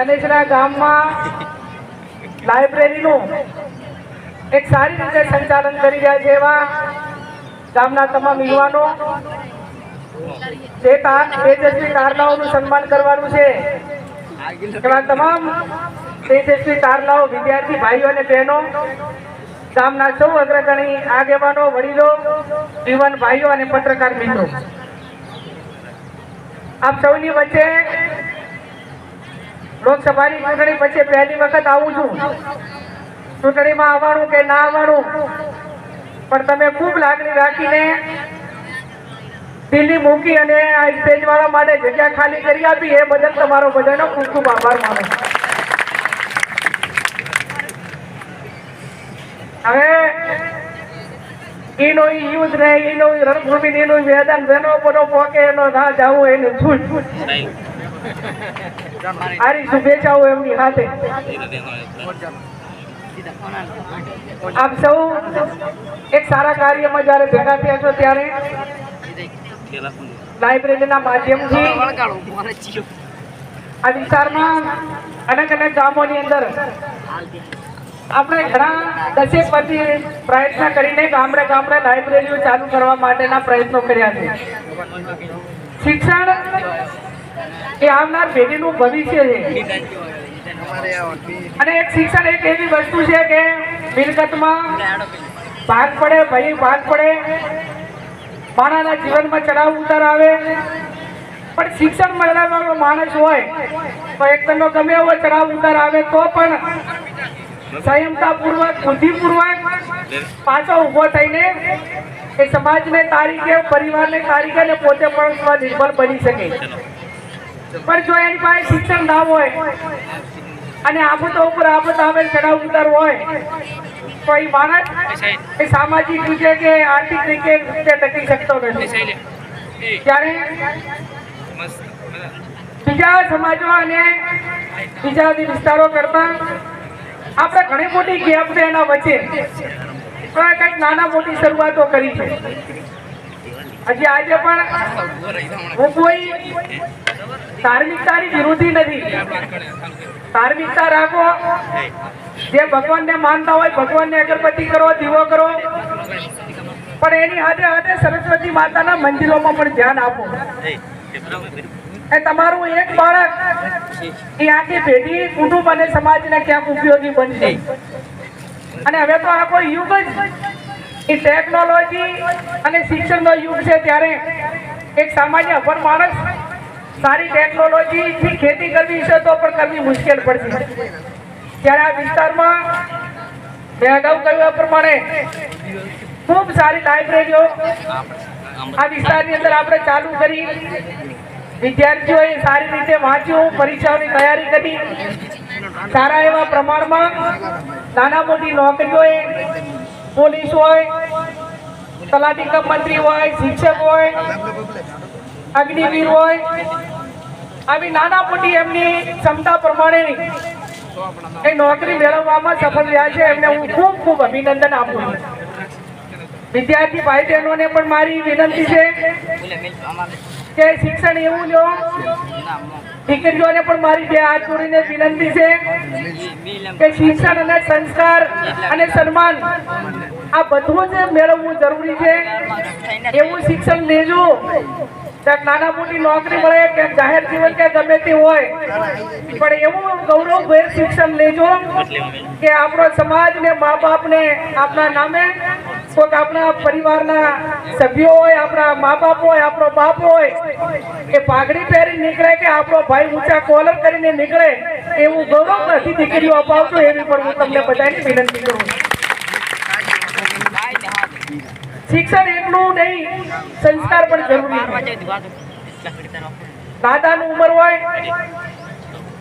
કનેસરા ગામમાં લાઇબ્રેરીનું એક સારી રીતે સંચાલન કરી રહ્યા છે એવા ગામના તમામ યુવાનો. જે તેજસ્વી તારલાઓનું સન્માન કરવાનું છે. એવા તમામ તેજસ્વી તારલાઓ, વિદ્યાર્થી ભાઈઓ અને બહેનો, ગામના સૌ અગ્રગણી આગેવાનો, વડીલો, યુવાન ભાઈઓ અને પત્રકાર મિત્રો. આપ સૌની વચ્ચે લોકસભાની ચૂંટણી પછી પહેલી વખત આવું છું. ચૂંટણીમાં આવવાનું કે ના આવવાનું, પણ તમે ખૂબ લાગણી રાખીને દિલ્હી મૂકી અને આ સ્ટેજ વાળા માટે જગ્યા ખાલી કરી આપી, એ બદલ તમારો બધાનો ખૂબ ખૂબ આભાર માનું હવે, એનો યુદ્ધ ને એનો રણભૂમિ એનું મેદાન જેનો બધો પોકે એનો ના જાવું એને છૂટ. આરી શુભેચ્છાઓ એમની હાથે. આપ સૌ એક સારા કાર્યમાં જ્યારે ભેગા થયા છો ત્યારે લાઇબ્રેરીના માધ્યમથી આ વિસ્તારમાં અનેક અનેક ગામોની અંદર આપણે ઘણા દસેક પછી પ્રયત્ન કરીને ગામડે ગામડે લાઇબ્રેરીઓ ચાલુ કરવા માટેના પ્રયત્નો કર્યા છે. શિક્ષણ એ આવનાર પેઢીનું ભવિષ્ય છે. અને એક શિક્ષણ એક એવી વસ્તુ છે કે મિલકતમાં ભાગ પડે ભાઈ ભાગ પડે. માણસના જીવનમાં ચડાવ ઉતાર આવે. પણ શિક્ષણ મેળવવાનો માણસ હોય તો એક તમને ગમે એવો ચડાવ ઉતાર આવે તો પણ સંયમતાપૂર્વક બુદ્ધિપૂર્વક પાછો ઊભો થઈને એ સમાજને તારીખે પરિવારને તારીખે પોતે પણ નિર્ભર બની શકે. પણ જો એની પાસે શિક્ષણ ના હોય અને આફતો ઉપર આફત આવે ચડાવ ઉતાર હોય, તો એ માણસ એ સામાજિક રીતે કે આર્થિક રીતે રીતે ટકી શકતો નથી. ત્યારે બીજા સમાજો અને બીજા વિસ્તારો કરતા આપણે ઘણી મોટી ગેપ છે એના વચ્ચે. પણ કંઈક નાના મોટી શરૂઆતો કરી છે. હજી આજે પણ હું કોઈ ધાર્મિકતાની વિરોધી નથી. ધાર્મિકતા રાખો. જે ભગવાનને માનતા હોય, ભગવાનને અગરબત્તી કરો, દીવો કરો. પણ એની હાથે હાથે સરસ્વતી માતાના મંદિરોમાં પણ ધ્યાન આપો. એ તમારું એક બાળક એ આખી પેઢી કુટુંબ અને સમાજને ક્યાંક ઉપયોગી બનશે. અને હવે તો આ કોઈ યુગ જ એ ટેકનોલોજી અને શિક્ષણનો યુગ છે ત્યારે એક સામાન્ય અભણ માણસ સારી ટેકનોલોજીથી ખેતી કરવી છે તો પણ કરવી મુશ્કેલ પડશે. ત્યારે આ વિસ્તારમાં મેં અગાઉ કહ્યું પ્રમાણે ખૂબ સારી લાઇબ્રેરીઓ આ વિસ્તારની અંદર આપણે ચાલુ કરી. વિદ્યાર્થીઓએ સારી રીતે વાંચ્યું, પરીક્ષાઓની તૈયારી કરી. સારા એવા પ્રમાણમાં નાના મોટી નોકરીઓએ પોલીસ હોય, તલાટી કમ મંત્રી હોય, શિક્ષક હોય, અગ્નિવીર હોય, આવી નાના મોટી એમની ક્ષમતા પ્રમાણેની એ નોકરી મેળવવામાં સફળ રહ્યા છે. એમને હું ખૂબ ખૂબ અભિનંદન આપું છું. વિદ્યાર્થી ભાઈ બહેનોને પણ મારી વિનંતી છે કે શિક્ષણ એવું લો દીકરીઓને પણ મારી બે હાથ જોડીને વિનંતી છે કે શિક્ષણ અને સંસ્કાર અને સન્માન આ બધું જ મેળવવું જરૂરી છે. એવું શિક્ષણ લેજો. ક્યાંક નાના મોટી નોકરી મળે કે જાહેર જીવન કે ગમે તે હોય. પણ એવું ગૌરવભેર શિક્ષણ લેજો કે આપણો સમાજ ને મા બાપને આપણા નામે કોઈક આપણા પરિવારના સભ્યો હોય, આપણા મા બાપ હોય, આપણો બાપ હોય, એ પાઘડી પહેરી નીકળે કે આપણો ભાઈ ઊંચા કોલર કરીને નીકળે, એવું ગૌરવ નથી દીકરીઓ અપાવતો એવી પણ હું તમને બધાને વિનંતી કરું. શિક્ષણ એટલું નહીં, સંસ્કાર પણ જરૂરી દાદાની ઉંમર હોય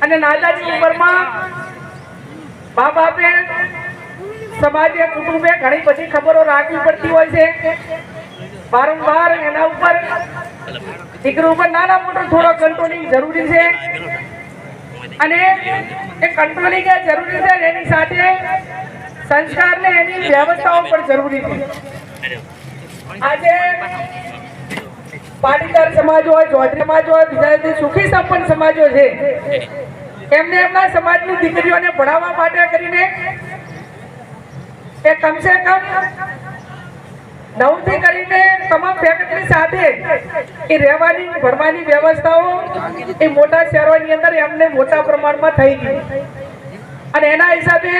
અને દાદાની ઉંમરમાં મા બાપે સમાજે કુટુંબે ઘણી બધી ખબરો રાખવી પડતી હોય છે. વારંવાર એના ઉપર દીકરી ઉપર નાના મોટો થોડો કંટ્રોલિંગ જરૂરી છે. અને એ કંટ્રોલિંગ એ જરૂરી છે એની સાથે સંસ્કાર ને એની વ્યવસ્થાઓ પણ જરૂરી છે. આજે પાટીદાર સમાજ હોય, ચૌધરી સમાજ હોય, બીજા સુખી સંપન્ન સમાજો છે, એમને એમના સમાજની દીકરીઓને ભણાવવા માટે કરીને એ કમસે કમ નવથી કરીને તમામ ફેકલ્ટી સાથે એ રહેવાની ભરવાની વ્યવસ્થાઓ એ મોટા શહેરોની અંદર એમને મોટા પ્રમાણમાં થઈ ગઈ. અને એના હિસાબે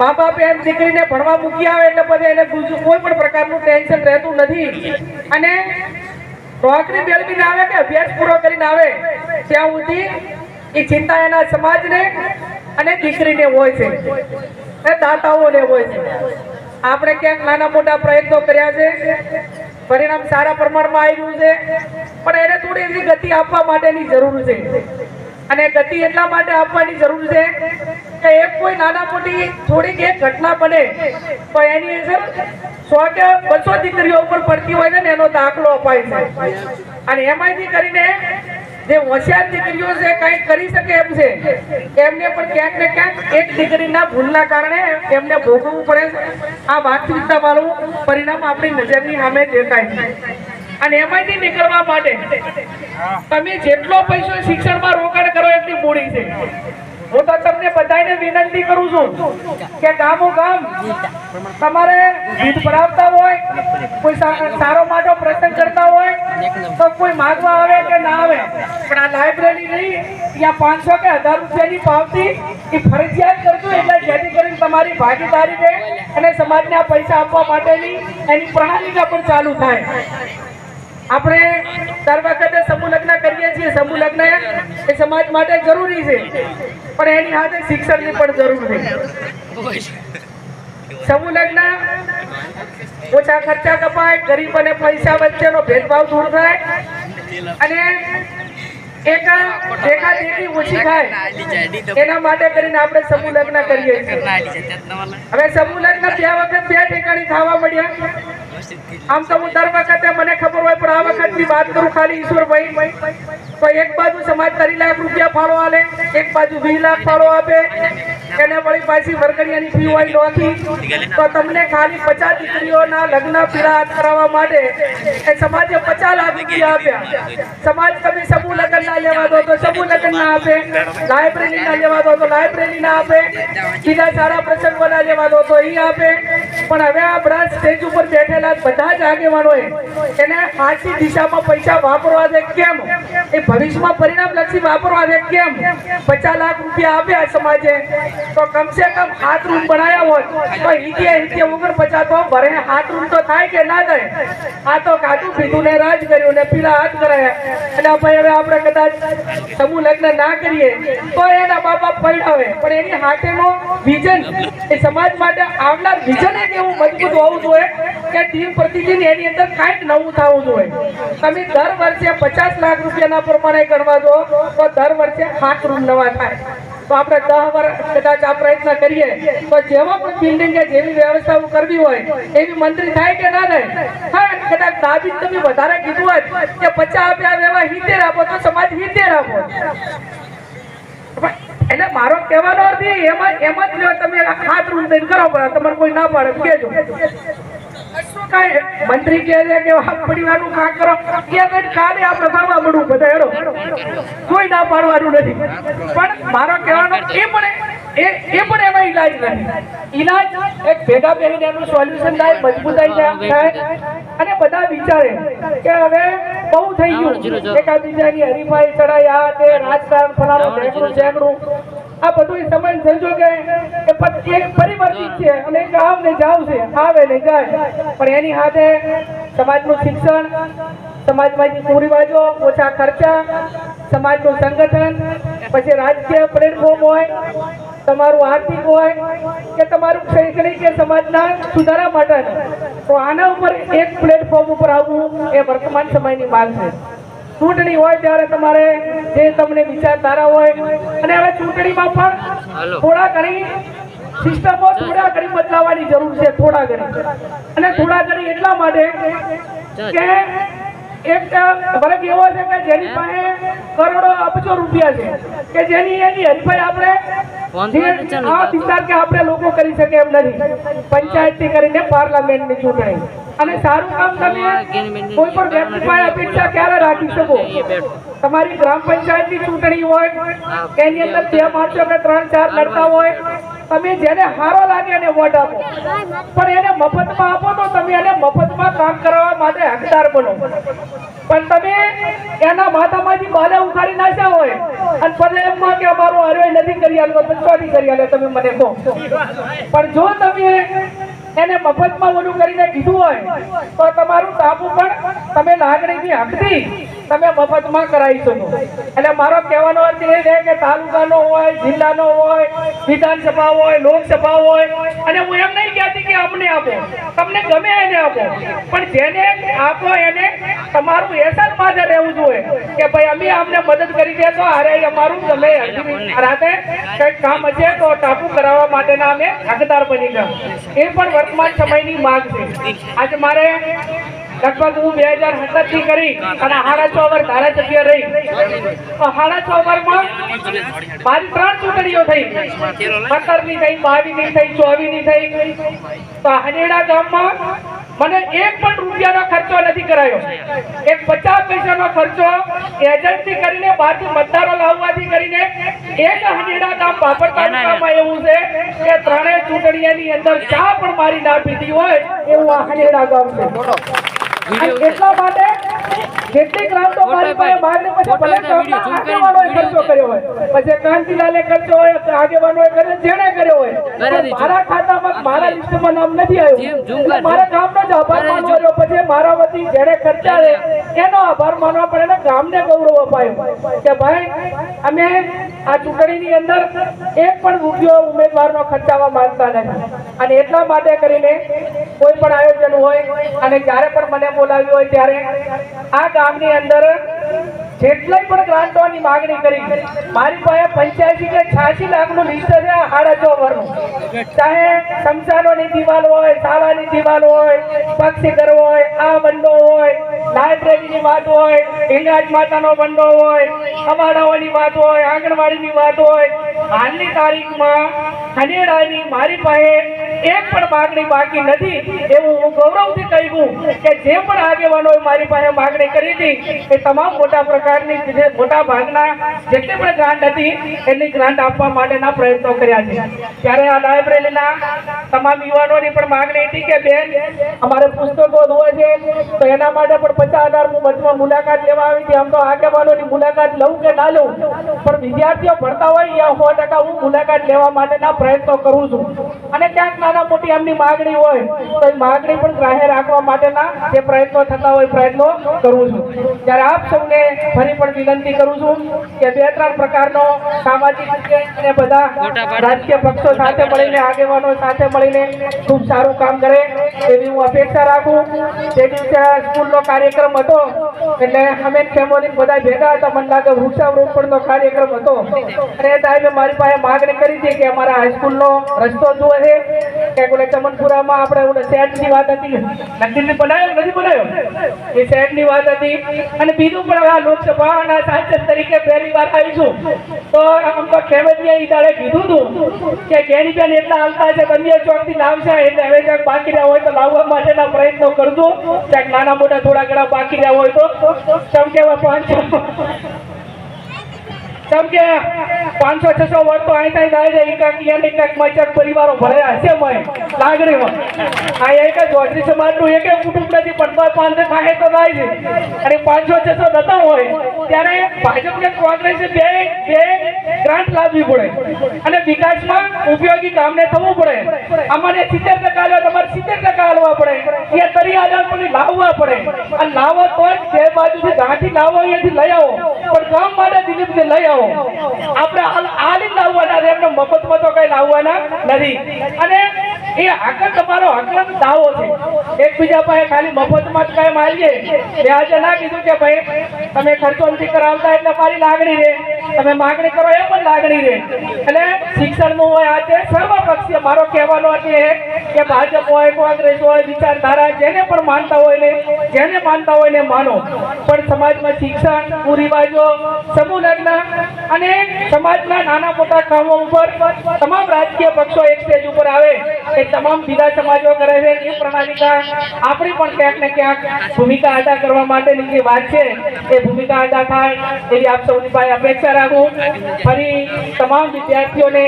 મા બાપ એમ દીકરીને ભણવા મૂકી આવે એટલે બધે એને કોઈ પણ પ્રકારનું ટેન્શન રહેતું નથી. અને નોકરી મેળવીને આવે કે અભ્યાસ પૂરો કરીને આવે, ત્યાં સુધી એ ચિંતા એના સમાજને અને દીકરીને હોય છે. એ દાતાઓને હોય છે. આપણે ક્યાંક નાના મોટા પ્રયત્નો કર્યા છે. પરિણામ સારા પ્રમાણમાં આવ્યું છે. પણ એને થોડી એવી ગતિ આપવા માટેની જરૂર છે. અને ગતિ એટલા માટે આપવાની જરૂર છે કે એક કોઈ નાના મોટી થોડીક એક ઘટના બને, તો એની અસર સો કે બસો દીકરીઓ ઉપર પડતી હોય છે ને, એનો દાખલો અપાય છે. અને એમાંથી કરીને જે હોશિયાર દીકરીઓ છે કંઈક કરી શકે એમ છે. એમને પણ ક્યાંક ને ક્યાંક એક દીકરીના ભૂલના કારણે એમને ભોગવવું પડે છે. આ વાસ્તવિકતા વાળું પરિણામ આપણી નજરની સામે દેખાય છે. અને એમાંથી નીકળવા માટે તમે જેટલો પૈસો શિક્ષણમાં રોકાણ કરો એટલી મૂડી છે. હું તો તમને બધાને વિનંતી કરું છું કે ગામો ગામ તમારે દૂધ ભરાવતા હોય, કોઈ સા- સારો માટો પ્રસંગ કરતા હોય તો કોઈ માગવા આવે કે ના આવે? પણ આ લાઇબ્રેરી નહીં ત્યાં પાંચસો કે હજાર રૂપિયાની પાવતી એ ફરજિયાત કરજો એટલે જેથી કરીને તમારી ભાગીદારી રહે અને સમાજને આ પૈસા આપવા માટેની એની પ્રણાલિકા પણ ચાલુ થાય. આપણે દર વખતે સમૂહ લગ્ન કરીએ છીએ. સમૂહ લગ્ન એ સમાજ માટે જરૂરી છે પણ એની સાથે શિક્ષણની પણ જરૂર છે. સમૂહ લગ્ન ઓછા ખર્ચા કપાય ગરીબ અને પૈસા વચ્ચેનો ભેદભાવ દૂર થાય. અને એક દેખા દેખી ઓછી થાય એના માટે કરીને આપણે સમૂહ લગ્ન કરીએ હવે સમૂહ લગ્ન બે વખત બે ઠેકાણી થવા મળ્યા. આમ તો હું દર વખતે મને ખબર હોય, પણ આ વખતની વાત કરું ખાલી ઈશ્વરભાઈ. તો એક બાજુ સમાજ ત્રણ લાખ રૂપિયા ફાળો આલે, એક બાજુ વીસ લાખ ફાળો આપે. એને વળી પાછી વર્ગણિયાની ફી હોય નોખી. તો તમને ખાલી પચાસ દીકરીઓના લગ્ન પીડા હાથ કરાવવા માટે એ સમાજે પચાસ લાખ રૂપિયા આપ્યા. સમાજ તમે સમૂહ લગ્ન ના લેવા દો તો સમૂહ લગ્ન ના આપે. લાઇબ્રેરી ના લેવા દો તો લાઇબ્રેરી ના આપે. બીજા સારા પ્રસંગો ના લેવા દો તો એ આપે. પણ હવે આ બ્રાન્ચ સ્ટેજ ઉપર બેઠેલા બધા જ આગેવાનોએ એને આર્થિક દિશામાં પૈસા વાપરવા છે કેમ? એ ભવિષ્યમાં પરિણામલક્ષી વાપરવા છે કેમ? પચાસ લાખ રૂપિયા આપ્યા સમાજે. તો કમસે કમ હાથ રૂમ બનાવ્યા હોત, તો હિતે હિતે ઓગણપચાસ તો ભરે હાથ રૂમ તો થાય કે ના થાય? આ તો કાચું પીધું ને રાજ કર્યું ને પીલા હાથ કરાયા. એટલે ભાઈ, હવે આપણે કદાચ સમૂહ લગ્ન ના કરીએ, તો એના બાપા પડાવે પણ એની હાથેનો વિઝન એ સમાજ માટે આવનાર વિઝન એક એવું મજબૂત હોવું જોઈએ કે ટીમ પ્રતિદિન એની અંદર કાંઈક નવું થવું જોઈએ. તમે દર વર્ષે પચાસ લાખ રૂપિયાના પ્રમાણે ગણવા દો, તો દર વર્ષે સાત રૂમ નવા થાય. તો આપણે દસ વર્ષ કદાચ આ પ્રયત્ન કરીએ, તો જેવા પણ બિલ્ડિંગ જેવી વ્યવસ્થાઓ કરવી હોય, એવી મંત્રી થાય કે ના થાય? હા કદાચ દાબી તમે વધારે કીધું હોય કે પચાસ આપ્યા એવા હિતેર આપો, તો સમાજ હિતેર આપો. એટલે મારો કહેવાનો અર્થ એમાં એમાં જ તમે હાથ રૂમ દઈને કરો પડે તમારે કોઈ ના પાડે તો મંત્રી કહે છે કે કામ કરો. કે કાલે આપણે કરવા મળવું બધા હેડો. કોઈ ના પાડવાનું નથી. પણ મારો કહેવાનો એ પણ એ એ પણ એનો ઈલાજ નથી. ઈલાજ એક ભેગા બેહીને એનું સોલ્યુશન થાય મજબૂતાઈ થાય. અને બધા વિચારે કે હવે બહુ થઈ ગયું. એકાબીજાની હરીફાઈ ચડાઈ આ તે રાજકારણ ફલાણું ઢેકણું ઢેકણું આ બધું સમય સંજોગે એક પરિવર્તિત છે અને એક ને જાવ છે, આવે ને જાય. પણ એની સાથે સમાજનું શિક્ષણ, સમાજમાં કુરિવાજો, ઓછા ખર્ચા, સમાજનું સંગઠન, પછી રાજકીય પ્લેટફોર્મ હોય, તમારું આર્થિક હોય, કે તમારું શૈક્ષણિક કે સમાજના સુધારા માટે તો આના ઉપર એક પ્લેટફોર્મ ઉપર આવવું એ વર્તમાન સમયની માંગ છે. ચૂંટણી હોય ત્યારે તમારે જે તમને વિચારધારા હોય અને હવે ચૂંટણીમાં પણ થોડા ઘણી સિસ્ટમો થોડા ઘણી બદલાવાની જરૂર છે થોડા ઘણી. અને થોડા ઘણી એટલા માટે કે એક વર્ગ એવો છે કે જેની પાસે કરોડો અબજો રૂપિયા છે કે જેની એની હરીફાઈ આપણે આ વિસ્તાર કે આપણે લોકો કરી શકે એમ નથી. પંચાયતથી કરીને પાર્લામેન્ટની ચૂંટણી. અને સારું કામ તમે કોઈ પણ વ્યક્તિ અપેક્ષા ક્યારે રાખી શકો? તમારી ગ્રામ પંચાયતની ચૂંટણી હોય એની અંદર બે માણસો કે ત્રણ ચાર લડતા હોય તમે જેને હારો લાગે એને વોટ આપો. પણ એને મફતમાં આપો તો તમે એને મફતમાં કામ કરાવવા માટે હકદાર બનો. પણ તમે એના માથામાંથી બાલે ઉખાડી નાખ્યા હોય અને પછી એમ કે અમારું હરવે નથી કરી આલો પંચવાટી કરી આલે તમે મને કહો. પણ જો તમે એને મફતમાં ઓલું કરીને કીધું હોય તો તમારું ટાપુ પણ તમે લાગણીથી હકથી તમે મફતમાં કરાવી શકો. એટલે મારો કહેવાનો અર્થ એ છે કે તાલુકાનો હોય, જિલ્લાનો હોય, વિધાનસભા હોય, લોકસભા હોય, અને હું એમ નહીં કહેતી કે અમને આપો. તમને ગમે એને આપો. પણ જેને આપો એને તમારું એસન પાસે રહેવું જોઈએ કે ભાઈ અમે અમને મદદ કરી દેશો અરે અમારું તમે રાતે કંઈક કામ હશે તો ટાપુ કરાવવા માટેના અમે હકદાર બની ગયા. એ પણ વર્તમાન સમયની માંગ છે. આજે મારે લગભગ હું બે હજાર સત્તરથી કરી અને સાડા છ વર્ષ ધારાસભ્ય રહી. સાડા છ વર્ષમાં મારી ત્રણ ચૂંટણીઓ થઈ. સત્તરની થઈ બાવીસની થઈ ચોવીસની થઈ. તો હનેડા ગામમાં મને એક પણ રૂપિયાનો ખર્ચો નથી કરાયો. એક પચાસ પૈસાનો ખર્ચો એજન્સી કરીને બહારથી મતદારો લાવવાથી કરીને એક હનેડા ગામ બાપર તાલુકામાં એવું છે કે ત્રણેય ચૂંટણીઓની અંદર ચા પણ મારી ના પીધી હોય એવું આ હનેડા ગામ છે. એટલા માટે જેટલી ગ્રાન્ટો મારી પાસે બહારની પછી ભલે આગેવાનોએ ખર્ચો કર્યો હોય પછી કાંતિલાલે ખર્ચો હોય આગેવાનોએ કર્યો જેણે કર્યો હોય. મારા ખાતામાં મારા લિસ્ટમાં નામ નથી આવ્યું. મારા ગામનો જ આભાર માનવો રહ્યો પછી મારા વતી જેણે ખર્ચા છે એનો આભાર માનવા પડે ને ગામને ગૌરવ અપાયું. કે ભાઈ અમે આ ચૂંટણીની અંદર એક પણ રૂપિયો ઉમેદવારનો ખર્ચાવા માંગતા નથી. અને એટલા માટે કરીને કોઈ પણ આયોજન હોય અને જ્યારે પણ મને બોલાવ્યો હોય ત્યારે આ ગામની અંદર જેટલી પણ ગ્રાન્ટોની માંગણી કરી, મારી પાસે પંચ્યાસી કે છ્યાસી લાખનું લિસ્ટ છે સાડા છ વર્ષનું ચાહે શમશાનોની દિવાલ હોય શાળાની દિવાલ હોય પક્ષીઘર હોય, આ બંડો હોય લાઇબ્રેરીની વાત હોય હિંગળાજ માતાનો બંડો હોય, અમાડાઓની વાત હોય, આંગણવાડીની વાત હોય, હાલની તારીખમાં ખનેડાની મારી પાસે એક પણ માગણી બાકી નથી. એવું હું ગૌરવથી કહ્યું કે જે પણ આગેવાનોએ મારી પાસે માગણી કરી હતી, એ તમામ મોટા પ્રકારની જે મોટા ભાગના જેટલી પણ ગ્રાન્ટ હતી, એની ગ્રાન્ટ આપવા માટેના પ્રયત્નો કર્યા છે. ત્યારે આ લાઇબ્રેરીના તમામ યુવાનોની પણ માગણી હતી કે, બેન, અમારે પુસ્તકો ધોવા છે, તો એના માટે પણ પચાસ હજાર હું વચમાં મુલાકાત લેવા આવી હતી. આમ તો આગેવાનોની મુલાકાત લઉં કે ના લઉં? પણ વિદ્યાર્થીઓ ભણતા હોય ત્યાં સો ટકા હું મુલાકાત લેવા માટેના પ્રયત્નો કરું છું. અને ક્યાંક નાના મોટી એમની માગણી હોય તો એ માગણી પણ ગ્રાહ્ય રાખવા માટેના જે પ્રયત્નો થતા હોય પ્રયત્નો કરું છું. ત્યારે આપ સૌને ફરી પણ વિનંતી કરું છું કે બે ત્રણ પ્રકારનો સામાજિક અને બધા રાજકીય પક્ષો સાથે મળીને આગેવાનો સાથે મળીને ખૂબ સારું કામ કરે એવી હું અપેક્ષા રાખું. તે દિવસે સ્કૂલનો કાર્યક્રમ હતો એટલે અમે ફેમિલી બધા ભેગા હતા મને લાગે વૃક્ષારોપણનો કાર્યક્રમ હતો. અને એ ટાઈમે મારી પાસે માગણી કરી હતી કે અમારા હાઈસ્કૂલનો રસ્તો જુએ છે. કે ચમનપુરામાં આપણે ઓલે સેટની વાત હતી નદીને બનાવ્યો નથી બનાવ્યો એ સેટની વાત હતી. અને બીજું પણ આ લોકસભાના સાંસદ તરીકે પહેલી વાર આવીશું તો આમ તો ઈ દાડે કીધું હતું કે ગેનીબેન એટલા હાલતા છે કન્યા ચોકથી લાવશે, એટલે હવે ક્યાંક બાકી રહ્યા હોય તો લાવવા માટેના પ્રયત્નો કરજો. ક્યાંક નાના મોટા થોડા ઘણા બાકી રહ્યા હોય તો. કેમ કેવા પાંચસો કેમ કે પાંચસો, છસો વર્ષ તો અહીં ત્યાં જાય. છે એકાક યાની એક મચક પરિવારો ભરાયા હશે મય લાગણીમાં આ એક જ ચોત્રી સમાજનું એક કુટુંબ નથી, પણ તોય પાંચસો ખાય તો થાય છે. અને પાંચસો, છસો નતા હોય, ત્યારે ભાજપ કે કોંગ્રેસે બે બે ગ્રાન્ટ લાવવી પડે. અને વિકાસમાં ઉપયોગી કામને થવું પડે. અમારે સિત્તેર ટકા લો તમારે સિત્તેર ટકા હાલવા પડે. એ તરી આધાર પર લાવવા પડે. અને લાવો તો જે બાજુથી ગાંઠી લાવો અહીંયાથી લઈ આવો. પણ ગામ માટે દિલીપને લઈ આવો. આપણે આ હાલી જ લાવવાના છે. એમને મફતમાં તો કઈ લાવવાના નથી. અને એ આગળ તમારો આગળ દાવો છે. એકબીજા પાસે ખાલી મફતમાં જ કઈ મારીએ મેં આજે ના કીધું કે ભાઈ, તમે ખર્ચો નથી કરાવતા એટલે મારી લાગણી રહે તમે માગણી કરો એ પણ લાગણી રહે એટલે શિક્ષણનું હોય આજે સર્વપક્ષીય. મારો કહેવાનો અર્થ એ કે ભાજપ હોય, કોંગ્રેસ હોય, વિચારધારા જેને પણ માનતા હોય ને, જેને માનતા હોય ને માનો. પણ સમાજમાં શિક્ષણ, કુરિવાજો, સમૂહ લગ્ન અને સમાજના નાના મોટા કામો ઉપર તમામ રાજકીય પક્ષો એક સ્ટેજ ઉપર આવે એ તમામ બીજા સમાજો કરે છે. એ પ્રણાલિકા આપણી પણ ક્યાંક ને ક્યાંક ભૂમિકા અદા કરવા માટેની જે વાત છે, એ ભૂમિકા અદા થાય એવી આપ સૌની પાસે અપેક્ષા રાખું. ફરી તમામ વિદ્યાર્થીઓને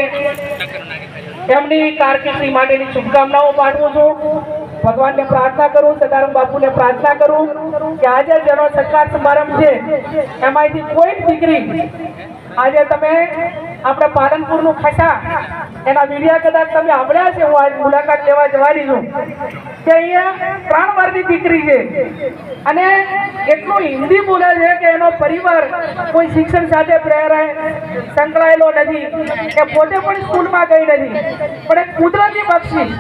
એમની કારકિર્દી માટેની શુભકામનાઓ પાઠવું છું. ભગવાનને પ્રાર્થના કરું, સદારામ બાપુને પ્રાર્થના કરું કે આજે જેનો સત્કાર સમારંભ છે, એમાંથી કોઈ જ દીકરી આજે તમે આપણે પાલનપુરનું ખસા એના વિડીયા કદાચ તમે સાંભળ્યા છે હું આજ મુલાકાત લેવા જવાની છું. કે અહીંયા ત્રણ વારની દીકરી છે. અને એટલું હિન્દી બોલે છે કે એનો પરિવાર કોઈ શિક્ષણ સાથે પ્રેરાય, સંકળાયેલો નથી. કે પોતે પણ સ્કૂલમાં ગઈ નથી. પણ એક કુદરતી બક્ષિસ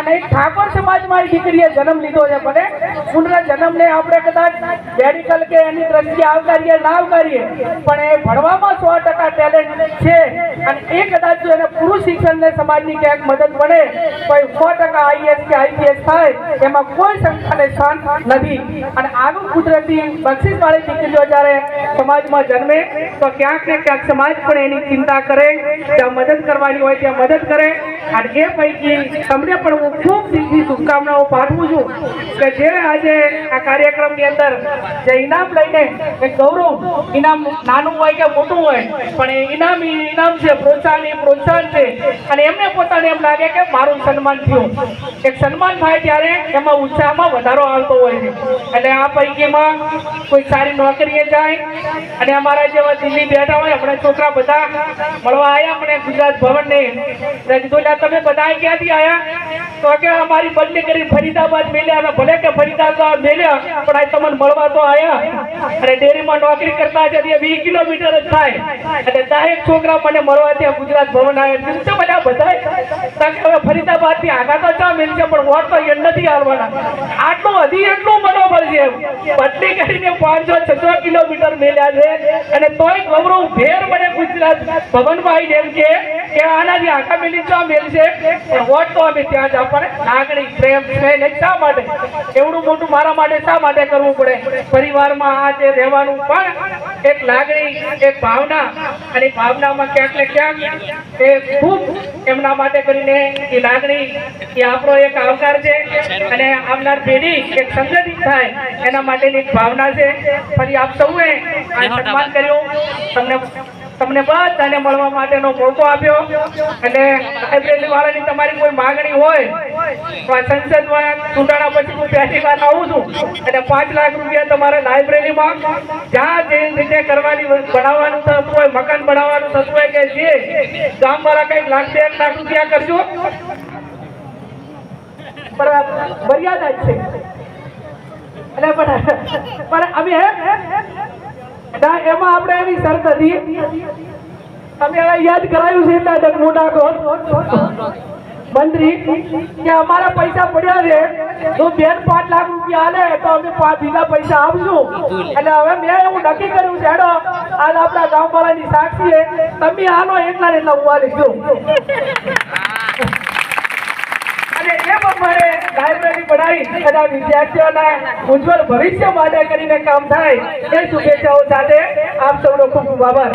અને એક ઠાકોર સમાજમાં દીકરીએ જન્મ લીધો છે. ભલે પુનઃ જન્મને આપણે કદાચ મેડિકલ કે એની દ્રષ્ટિએ આવકારીએ, ના આવકારીએ, પણ એ ભણવામાં સો ટકા ટેલેન્ટ છે. અને એ કદાચ જો એને પુરુષ શિક્ષણને સમાજની ક્યાંક મદદ મળે કોઈ સો ટકા આઈએસ કે આઈપીએસ થાય, એમાં કોઈ સંખ્યાને સ્થાન નથી. અને આવું કુદરતી બક્ષિસ વાળી દીકરીઓ જ્યારે સમાજમાં જન્મે, તો ક્યાંક ને ક્યાંક સમાજ પણ એની ચિંતા કરે જ્યાં મદદ કરવાની હોય ત્યાં મદદ કરે. અને એ પૈકી તમને પણ હું ખૂબ દિલથી શુભકામનાઓ પાઠવું છું કે જે આજે આ કાર્યક્રમની અંદર જે ઇનામ લઈને એ ગૌરવ, ઇનામ નાનું હોય કે મોટું હોય, પણ એ ઇનામ ઇનામ છે પ્રોત્સાહન, એ પ્રોત્સાહન છે. અને એમને પોતાને એમ લાગે કે મારું સન્માન થયું. એક સન્માન થાય ત્યારે એમાં ઉત્સાહમાં વધારો આવતો હોય છે. એટલે આ પૈકીમાં કોઈ સારી નોકરીએ જાય અને અમારા જેવા દિલ્હી બેઠા હોય, આપણે છોકરા બધા મળવા આવ્યા મને ગુજરાત ભવનને. એટલે તમે બધા ક્યાંથી આવ્યા તો કે, અમારી બદલી કરી ફરીદાબાદ અને ભલે કે ફરીદાબાદ મેલ્યા, પણ આ તમને મળવા તો આવ્યા અને ડેરીમાં નોકરી કરતા છે વીસ કિલોમીટર જ થાય. એટલે દરેક છોકરા મને મળવા ત્યાં ફરીદાબાદથી આગળ તો ચા મેલશે પણ વોટ તો એ નથી બદલી કરીને પાંચસો છસો કિલોમીટર મેલ્યા છે. અને તોય ગુજરાત ભવનમાં આવીને એમ કે કે આનાથી આખા મિલી ચા તો અમે ત્યાં જ પ્રેમ શા માટે? એવડું મોટું મારા માટે શા માટે કરવું પડે? પરિવારમાં આ જે રહેવાનું પણ એક લાગણી, એક ભાવના, અને ભાવનામાં ક્યાંક ક્યાંક એ ખૂબ એમના માટે કરીને એ લાગણી એ આપણો એક આવકાર છે અને આવનાર પેઢી એક સંગઠિત થાય એના માટેની ભાવના છે. ફરી આપ સૌએ આ સન્માન કર્યું. તમને તમને બધાને મળવા માટેનો મોકો આપ્યો. અને લાઇબ્રેરી વાળાની તમારી કોઈ માગણી હોય, તો આ સંસદમાં ચૂંટણા પછી હું પહેલી વાર આવું છું. અને પાંચ લાખ રૂપિયા તમારે લાઇબ્રેરીમાં જ્યાં જે રીતે કરવાની બનાવવાનું થતું હોય, મકાન બનાવવાનું થતું હોય કે જે ગામવાળા કંઈક લાખ બે લાખ રૂપિયા કરજો. મર્યાદા છે. અને પણ પણ અમે ના, એમાં આપણે એવી શરત હતી. તમે હવે યાદ કરાયું છે એટલા જગ મોટા કહો મંત્રી કે અમારા પૈસા પડ્યા છે. તો બેન પાંચ લાખ રૂપિયા આલે, તો અમે પાંચ બીજા પૈસા આપશું. એટલે હવે મેં એવું નક્કી કર્યું છે, હેડો આજ આપણા ગામવાળાની સાક્ષીએ તમે આનો એટલા એટલા ઉવા લીધો અને એ પ્રમાણે લાઇબ્રેરી બનાવી અને વિદ્યાર્થીઓના ઉજ્જવળ ભવિષ્ય માટે કરીને કામ થાય એ શુભેચ્છાઓ સાથે આપ સૌનો ખૂબ ખૂબ આભાર.